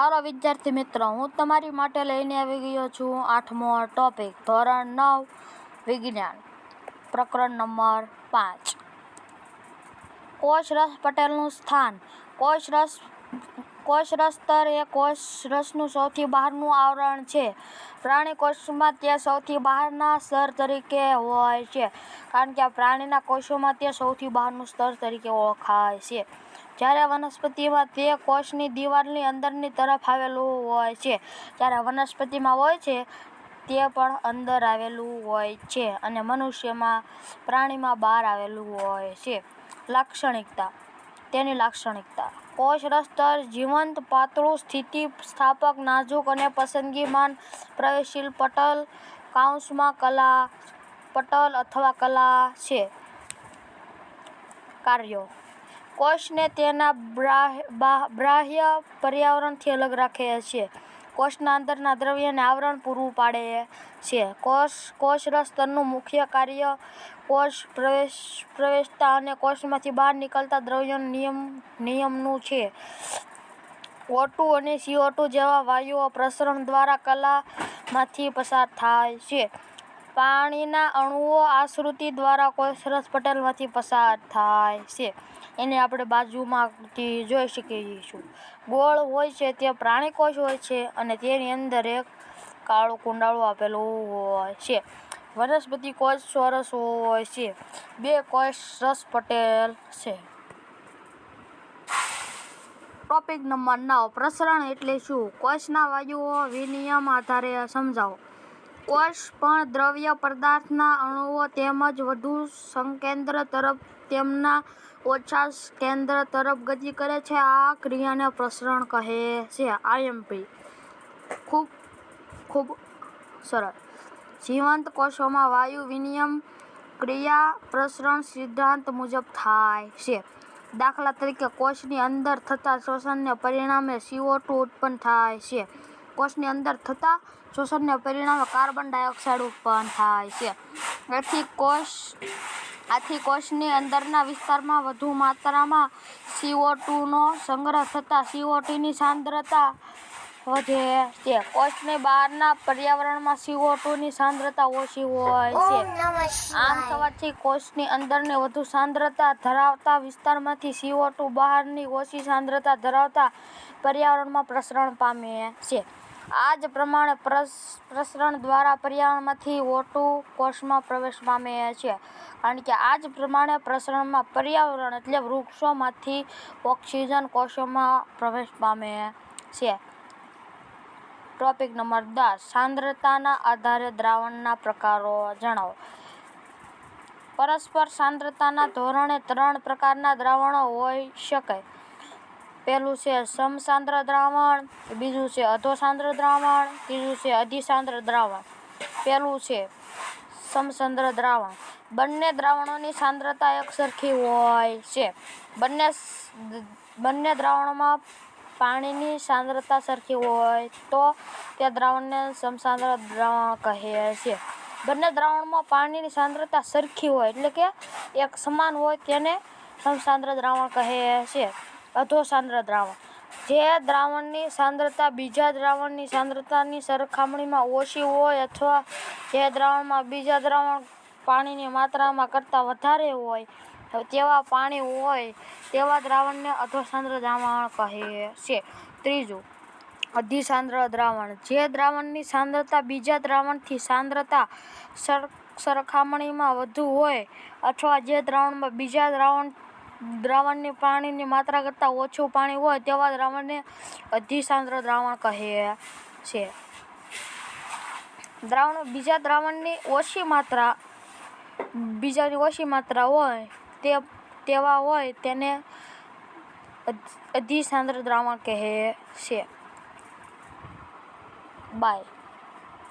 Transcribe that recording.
હાલો વિદ્યાર્થી મિત્રો, હું તમારી માટે લઈને આવી ગયો છું આઠમો ટોપિક ધોરણ નવ, વિજ્ઞાન, પ્રકરણ નંબર પાંચ. કોચરસ પટેલનું સ્થાન કોષ રસ સ્તર એ કોષ રસનું સૌથી બહારનું આવરણ છે. પ્રાણી કોષમાં તે સૌથી બહારના સ્તર તરીકે હોય છે, કારણ કે આ પ્રાણીના કોષોમાં તે સૌથી બહારનું સ્તર તરીકે ઓળખાય છે. જ્યારે વનસ્પતિમાં તે કોષની દિવાલની અંદરની તરફ આવેલું હોય છે, જ્યારે વનસ્પતિમાં હોય છે, તે પણ અંદર આવેલું હોય છે અને મનુષ્યમાં પ્રાણીમાં બહાર આવેલું હોય છે. લાક્ષણિકતા, તેની લાક્ષણિકતા. કોષ રસ્તર જીવંત પાતળું સ્થિતિ સ્થાપક, નાજુક અને પસંદગીમાન પ્રવેશશીલ પટલ કાઉન્સમાં કલા, પટલ અથવા કલા છે. કાર્યો. કોષને તેના બાહ્ય પર્યાવરણથી અલગ રાખે છે. કોષના અંદરના દ્રવ્યને આવરણ પૂરું પાડે છે. કોષ, કોષરસ મુખ્ય કાર્ય કોષ પ્રવેશ, પ્રવેશતા અને કોષમાંથી બહાર નીકળતા દ્રવ્યનું નિયમ, નિયમનું છે. ઓટુ અને સીઓટુ જેવા વાયુઓ પ્રસરણ દ્વારા કલામાંથી પસાર થાય છે. પાણીના અણુઓ આશ્રુતિ દ્વારા કોષરસ પટલમાંથી પસાર થાય છે. એને આપણે બાજુમાંથી જોઈ શકીશું. ગોળ હોય છે, તે પ્રાણી કોષ હોય છે અને તેની અંદર એક કાળું કુંડાળું આપેલું હોય છે. વનસ્પતિ કોષ ચોરસ હોય છે. બે કોષ રસ પટેલ છે. ટોપિક નંબર નવ, પ્રસરણ એટલે શું? કોષના વાયુઓ વિનિયમ આધારે સમજાવો. કોષ પણ દ્રવ્ય પદાર્થના અણુઓ તેમજ વધુ સંકેન્દ્ર તરફ તેમના ઓછા કેન્દ્ર તરફ ગતિ કરે છે. આ ક્રિયાને પ્રસરણ કહે છે. આઈએમપી ખૂબ ખૂબ સરળ. જીવંત કોષોમાં વાયુ વિનિયમ ક્રિયા પ્રસરણ સિદ્ધાંત મુજબ થાય છે. દાખલા તરીકે, કોષની અંદર થતા શોષણને પરિણામે CO2 ઉત્પન્ન થાય છે. કોષની અંદર થતા શોષણને પરિણામે કાર્બન ડાયોક્સાઇડ ઉત્પન્ન થાય છે. આથી કોષ આથી કોષની અંદરના વિસ્તારમાં વધુ માત્રામાં સીઓ ટુનો સંગ્રહ થતાં સીઓ ટીની સાંદ્રતા વધે છે. કોષની બહારના પર્યાવરણમાં CO2 ની સાંદ્રતા ઓછી હોય છે. આમ થવાથી કોષની અંદરની વધુ સાંદ્રતા ધરાવતા વિસ્તારમાંથી CO2 બહારની ઓછી સાંદ્રતા ધરાવતા પર્યાવરણમાં પ્રસરણ પામે છે. આ જ પ્રમાણે પ્રસ- પ્રસરણ દ્વારા પર્યાવરણમાંથી ઓટુ કોષમાં પ્રવેશ પામે છે. કારણ કે આ જ પ્રમાણે પ્રસરણમાં પર્યાવરણ એટલે વૃક્ષોમાંથી ઓક્સિજન કોષોમાં પ્રવેશ પામે છે. ટોપિક નંબર દસ, સાંદ્રતાના આધારે દ્રાવણના પ્રકારો જણાવો. પરસ્પર સાંદ્રતાના ધોરણે ત્રણ પ્રકારના દ્રાવણો હોઈ શકે પહેલું છે સમસાંદ્ર દ્રાવણ, બીજું છે અધોસાંદ્ર દ્રાવણ, ત્રીજું છે અધિસાંદ્ર દ્રાવણ. પહેલું છે સમસાંદ્ર દ્રાવણ. બંને દ્રાવણોની સાંદ્રતા એકસરખી હોય છે. બંને બંને દ્રાવણોમાં પાણીની સાંદ્રતા સરખી હોય તો તે દ્રાવણને સમસાંદ્ર દ્રાવણ કહે છે. બંને દ્રાવણમાં પાણીની સાંદ્રતા સરખી હોય એટલે કે એક સમાન હોય તેને સમસાંદ્ર દ્રાવણ કહે છે. અધોસાંદ્ર દ્રાવણ. જે દ્રાવણની સાંદ્રતા બીજા દ્રાવણની સાંદ્રતાની સરખામણીમાં ઓછી હોય અથવા જે દ્રાવણમાં બીજા દ્રાવણ પાણીની માત્રામાં કરતાં વધારે હોય, તેવા પાણી હોય, તેવા દ્રાવણને અધોસાંદ્ર દ્રાવણ કહે છે. ત્રીજું, અધિસાંદ્ર દ્રાવણ. જે દ્રાવણની સાંદ્રતા બીજા દ્રાવણથી સાંદ્રતા સર, સરખામણીમાં વધુ હોય અથવા જે દ્રાવણમાં બીજા દ્રાવણ દ્રાવણની પાણીની માત્રા કરતાં ઓછું પાણી હોય તેવા દ્રાવણને અધિસાંદ્ર દ્રાવણ કહે છે. દ્રાવણ બીજા દ્રાવણની ઓછી માત્રા, બીજાની ઓછી માત્રા હોય તે, તેવા હોય તેને અધ- અધિસાંદ્ર દ્રાવણ કહે છે. બાય.